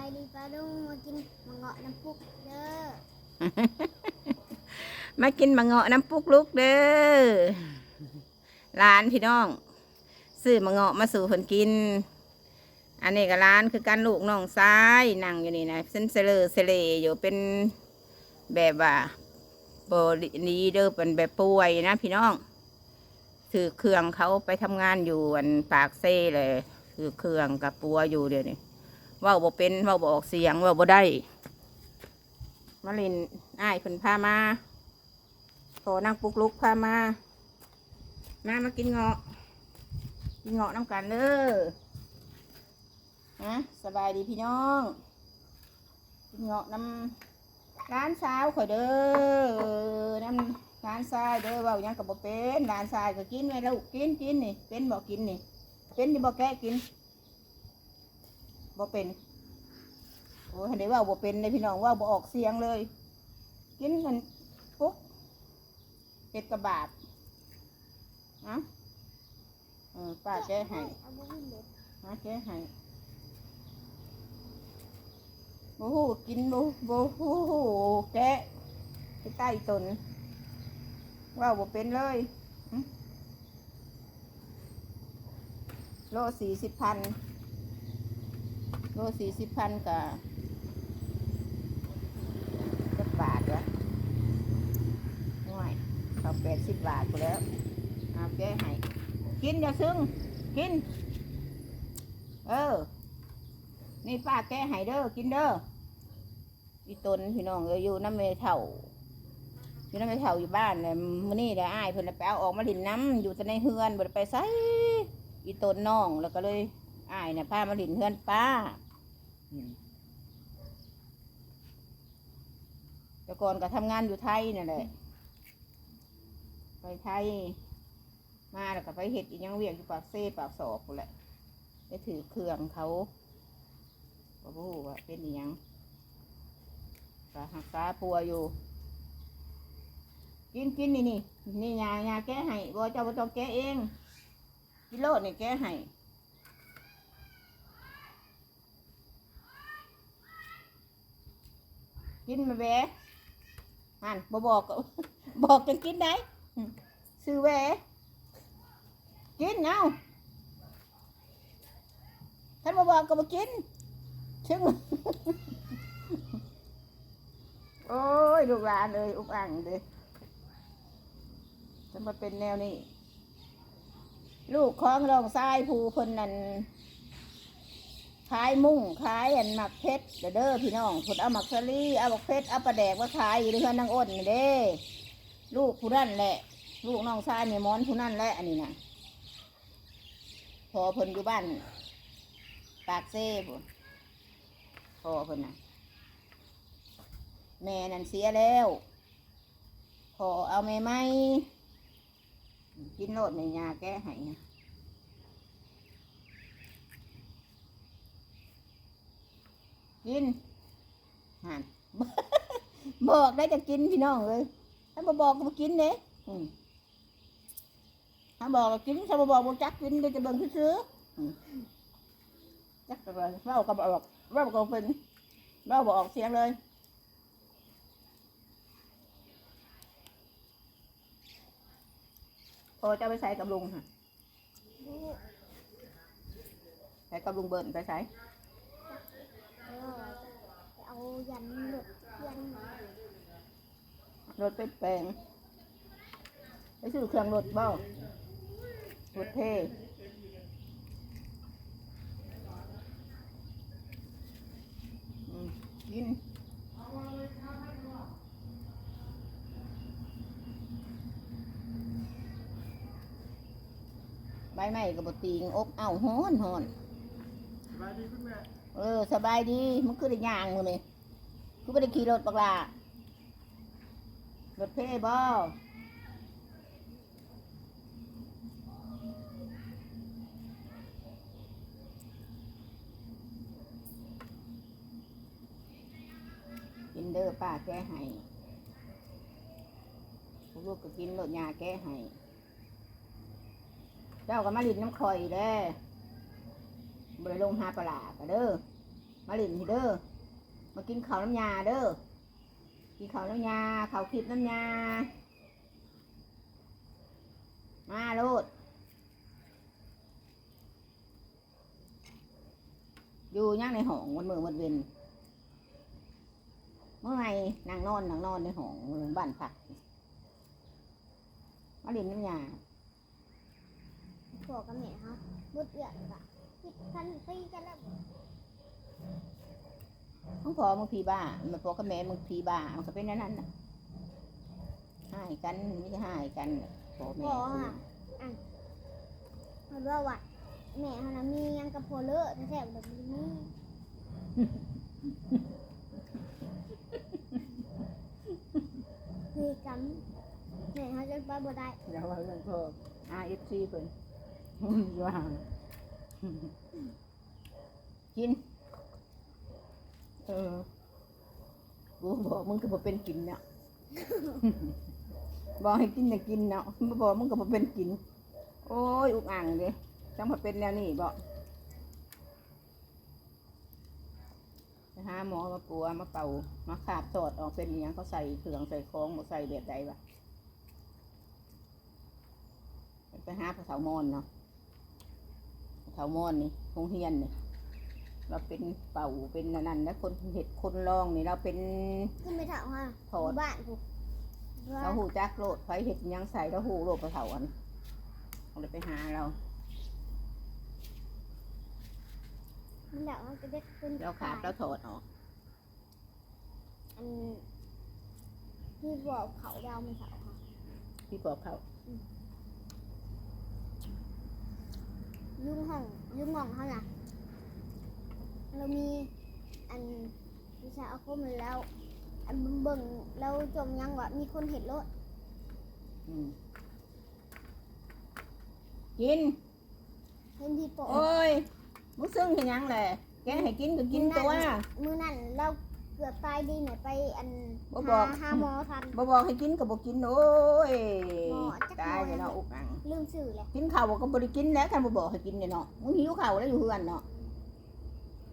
ายดีปาลุงมากินมะเงาะน้ำพุกเด้อมากินมะเงาะน้ำปุกลุกเด้อร้านพี่น้องซื้อมะเงาะมาสู่คนกิน อันนี้ก็ร้านคือการลูกน้องซ้ายนั่งอยู่นี่นะเส้นเสลอเสเลอยู่เป็นแบบว่าบดีเด้อเป็นแบบป่วยนะพี่น้องถือเครื่องเขาไปทำงานอยู่อันปากเซ่เลยถือเครื่องกับปัวอยู่เดี๋ยวนี้ ว่าบ่เป็นว่าบ่ออกเสียงว่าบ่ได้มาลินอ้ายเพิ่นพามาโทรนั่งปลุกลุกพามา มามากินเงาะกินเงาะน้ำกันเด้อฮะสบายดีพี่น้องกินเงาะน้ำร้านเช้าวข่อยเด้อน้ำร้านทรายเด้อว่าหยังกับบ่เป็นร้านทรายก็กินไว้แล้วกินกินนี่เป็นบ่กินนี่เป็นที่บ่แกะกิน บ่เป็นโอ้ยเดี๋ยวว่าบ่เป็นเลยพี่น้องว่าบ่ออกเสียงเลย กินกันปุ๊กเป็ดกระบาดเอ้าเออป้าแก้ให้เอาบุ้งเด็ดมาแก้ให้โอ้โหกินโอ้โหแกะไปใต้ตนว่าบ่เป็นเลยโลสี่สิบพัน ลสี่สิบพันกับกับบาทวะน้อยเขาแปดสิบบาทไปแล้วเอาแก้ให้ กินอย่าซึ้งกิน เออ นี่ป้าแก้ให้เด้อ กินเด้ออีตนพี่น้องเอ้ยอยู่น้ำเมเท่าอยู่น้ำเมเท่าอยู่บ้านเลยมื้อนี้ได้อ้ายเพิ่นะไปเอาออกมาลินน้ำอยู่แต่ในเฮือนบ่ได้ไปไสอีตนน้องแล้วก็เลยอ้ายเนี่ยพามาลินเฮือนป้า แต่ก่อนก็ทำงานอยู่ไทยนั่นแหละ ไปไทย มาแล้วก็ไปเห็ดอีกยังเวียกอยู่ปากเซ่ปากศอกกูนแหละไปถือเครื่องเขาบ่รู้ว่าเป็นอีหยังก็หักษาปัวอยู่ กินกินนี่นี่นี่ยายาแก้ให้บ่เจ้าบ่ต้องแก้เองกิโลนี่แก้ให้ กินมาแหวหันบ่บอกก็บอกจังกินได้ซื้อแหวกินเอาท่านมาบอกก็มากินชึงโอ้ยลูกหลานเลยอุกอ่างเลยจะมาเป็นแนวนี้ ลูกของรองทรายภูพนนั่น ขายมุ่งขายอันหมักเพชรเด้อพี่น้องผลเอาหมักสลีเอาหมักเพชรเอาปลาแดกมาขายอยู่ในเรือนนางอ้นนี่เด้ลูกผู้นั่นแหละ ลูกน้องชายเนี่ยมอนผู้นั่นแหละอันนี้นะพอเพิ่นอยู่บ้าน ปากเซ่บุพอเพิ่นนะแม่นั่นเสียแล้วพอเอาแม่ไหมกินโลดในยาแก้ให้นะ กินหันบอกได้จะกินพี่น้องเลยถ้าบ่บอกก็กินเด้อืมถ้าบอกว่ากินถ้าบ่บอกบ่จักกินก็จะเบิ่งซื้ออืมจักก็เลยเว้าก็บอกเว้าก็เป็นเว้าบออกเสียงเลยพอจะไปใส่กับลุงค่ะใส่กับลุงเบิ่นไปใส่ ยันหลดยันรถไปแปลงไปซื้อเครื่องรถเบ้ารถเท่กินใบไม้กับบตีงอบเอ้าฮ้อนฮ้อนสบายดีคุณแม่เออ สบายดี มันคือได้ย่างมือนี่คื อไม่ได้ขี่รถปากลารถเพ่บ่กินเด้อป้าแก้ให้ลูกก็กินรถยาแก้ให้ เจ้าก็มาลินน้ำข่อยเด้บริลงหาปลาก็เด้อมาล่นเด้อ มากินข้าวน้ำยาเด้อ กินข้าวน้ำยาข้าวคลิปน้ำยา มาโลด อยู่ยังในห้องวันมือวันเวนเมื่อไงนางนอนนางนอนในห้องบ้านพักมาเล่นน้ำยาผัวกับแม่เขาบุดเอือนกะคิดกันตีกันแล้ว ของพ่อมึงพีบ้ามันพ่อกับแม่มึงพีบ้ามันก็เป็นนั่นนั่นน่ะหายกันไม่ใช่หายกันน่ะพ่อแม่พ่ออะอะมันว่าวัดแม่เขานะมียังกับโพเลอร์แท้ๆแบบนี้คือกันแม่เขาจะไปบ่ได้เดี๋ยวว่าเรื่องพ่อ RFC เพิ่นว่ากิน เออ กูบอกมึงก็บ่เป็นกินเนาะ บอกให้กินจะกินเนาะบ่บอกมึงก็บ่เป็นกิน โอ้ยอุกอ่างเด้จังมาเป็นแนวนี้บอกไปหาหมอมาปัวมาเป่ามาขาบสอดออกเป็นอหยังเขาใส่เครื่องใส่ของบ่ใส่แบบใดวะไปหาพระเถามอนเนาะพระเถามอนนี่คงเฮียนนี่ เราเป็นเป่าเป็นอันนั่นแล้วคนเห็ดคนลองนี่เราเป็นขึ้นไปเถาฮะถอดบ้านกูว่าเราหูจักโลดไฟเห็ดหยังใส่เราหูโลดพระเถาอันเอาเลยไปหาเรามันเดาเขาจะได้ขึ้นเราขาดเราถอดออกอันที่บอกเขาดาวมันเถาค่ะพี่บอกเขายุ่งห้องยุ่งห้องเขาน่ะ เรามีอันวิชาอาคมแล้ว อันเบิ่งเราจมยังว่ามีคนเห็นรถอืมกิน เห็นที่โปะโอ้ยมึงซึ่งเห็นยังแหละแกให้กินก็กินตัวมือนั่นเราเกือบตายดีหน่อยไปอันบ่บอกหาหาหมอทันบ่บอกให้กินก็บ่กินโอ้ยหมอจักตายหมอเลยเนาะอุกอังลืมสื่อเลยกินข้าวก็บ่ได้กินแล้วคันบ่บอกให้กินเนี่ยเนาะมึงหิวข้าวแล้วอยู่เฮือนเนาะ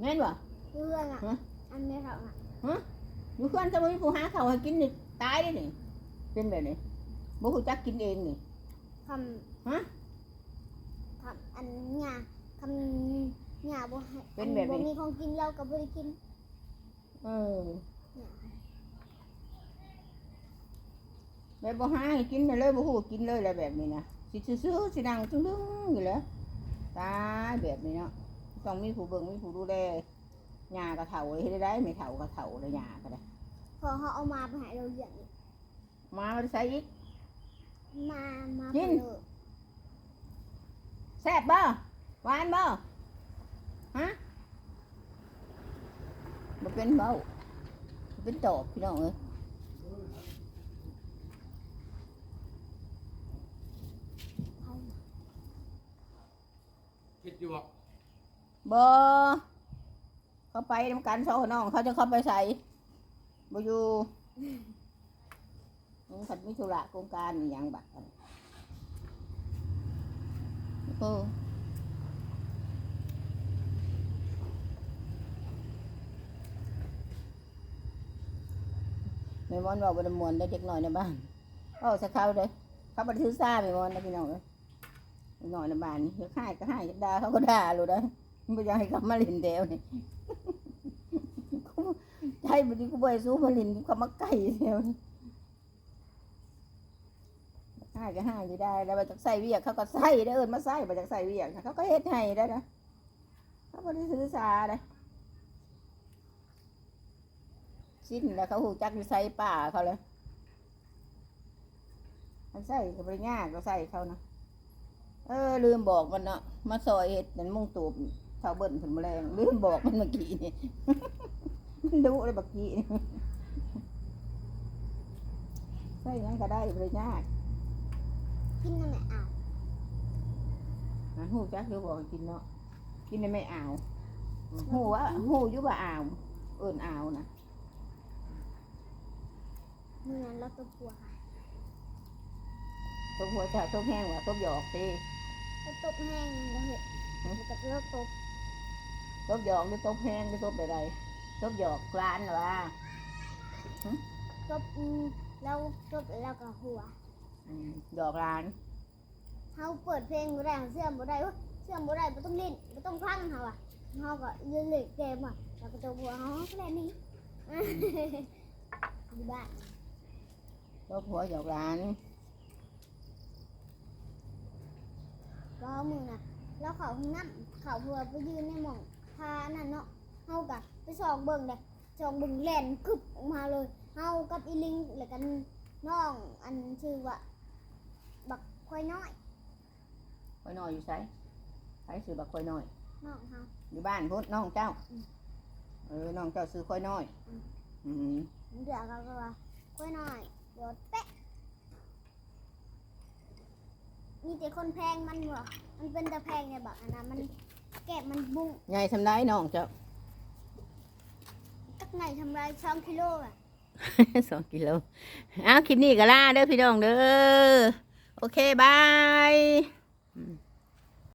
แม่นบ่เรื่องอะฮะอันไม่เท่าอะอยู่เฮือนจะบ่มีผู้หาข้าวให้กินนี่ตายได้นี่เป็นแบบนี้บ่ฮู้จักกินเองนี่คฮะำคำอันหยาคำหยาบ่ให้เป็นแบบนี้บ่มีของกินเราก็บ่ได้กิน เออหยาแบบบ่หาให้กินเลยบ่ฮู้กินเลยแล้วแบบนี้นะสิซื่อๆสินั่งตึ้งๆอยู่แหล้วตายแบบนี้เนาะ ต้องมีผู้เบิ่งมีผู้ดูแลยาก็เฒ่าเลยเฮ็ดได้ไม่เฒ่าก็เฒ่าเลยยาก็ได้พอเขาเอามาไปให้เราเลี้ยงอีกมาบ่ได้ใส่อีก มา มากินเลิกแซ่บบ่หวานบ่ฮะบ่เป็นเบ้าบ่เป็นตอบพี่น้องเอ้ยเอาคิดอยู่อะ บ่เขาไปนำกันสองน้อง เขาจะเข้าไปใส่บ่อยู่มึงขัดมิธุระโครงการอหย่างบักกันเออแม่มอนบอกบ่ได้มวนได้เด็กน้อยในบ้านเอาสักเขาเลยเขาบ่ได้ถือซ่าแม่มอนนะพี่น้องเอ้ยเด็กน้อยในบ้านนี่เขาให้ก็ให้จะด่าเขาก็ด่าเลยนะ ไม่อยากให้เขามาเล่นเดียวนี่ใจบันนี้กูไปสู้มาเล่นเขามาไก่เดียวนี่ให้ก็ให้อยู่ได้แล้วมาจากใส่เวียกเขาก็ใส่ได้เอินมาใส่มาจากใส่เวียกเขาก็เฮ็ดให้ได้นะเขาบ่ได้ถือสาได้สิ้นแล้วเขาหูจักอยู่ใส่ป่าเขาเลยมันใส่ก็บริง่าก็ใส่เขานะเออลืมบอกมันเนาะมาซอยเห็ดนั่นมุ่งตูบ เท่าเบิ่นผลแมลงลืมบอกมันเมื่อกี้นี่มันดุเลยเมื่อกี้นี่ใส่หยังก็ได้บริง่ายกินนั่นแหละอ้าวอะหูจักอยู่บอกให้กินเนาะกินได้ไม่อ่าวหูว่าหูอยู่ว่าอ่าวเอิญอ่าวนะมือนั้นเราตัวปัวค่ะต้มหัวจะต้มแห้งว่ะต้มหยอกตีเราตบแห้งเราเห็ดเราจะเลิกตบ ตตบหยอกหรือตบแห้งหรือตบอะไรตบหยอกร้านเหรอวะจบอืมแล้วจบแล้วก็หัวอืมหยอกร้านเขาเปิดเพลงบ่ได้เสื่อมบ่ได้เว้ยเสื่อมบ่ได้บ่ต้องเล่นบ่ต้องฟังเขาอะเขาก็ยืนเล่นเกมอะแล้วก็จะหัวเขาก็เล่นนี้อยู่บ้านตบหัวหยอกร้านก็มือน่ะแล้วเขาห้องน้ำเขาเพื่อไปยืนในหม่องพานั่นเนาะเขากะไปส่องเบิ่งเด้ส่องเบิ่งแล่นกึบออกมาเลยเขากับอีลิงแล้วกันน้องอันชื่อว่าบักควายน้อยคอยน้อยอยู่ไสใช้ซื้อบักคอยน้อยน้องเขาอยู่บ้านพุทธน้องเจ้า อืม เออน้องเจ้าซื้อคอยน้อย อืมอืมเดือดเขาก็ว่าควายน้อยโดดเป๊ะมีแต่คนแพงมันเหรอมันเป็นตะแพงเนี่ยบักอันนั้นมัน แกะมันบุ้งใหญ่ทำได้น้องเจ้า ตักไหนทำลายสองกิโลอะ สองกิโลอ้าวคลิปนี้ก็ล่าเด้อพี่น้องเด้อ โอเค บายอืม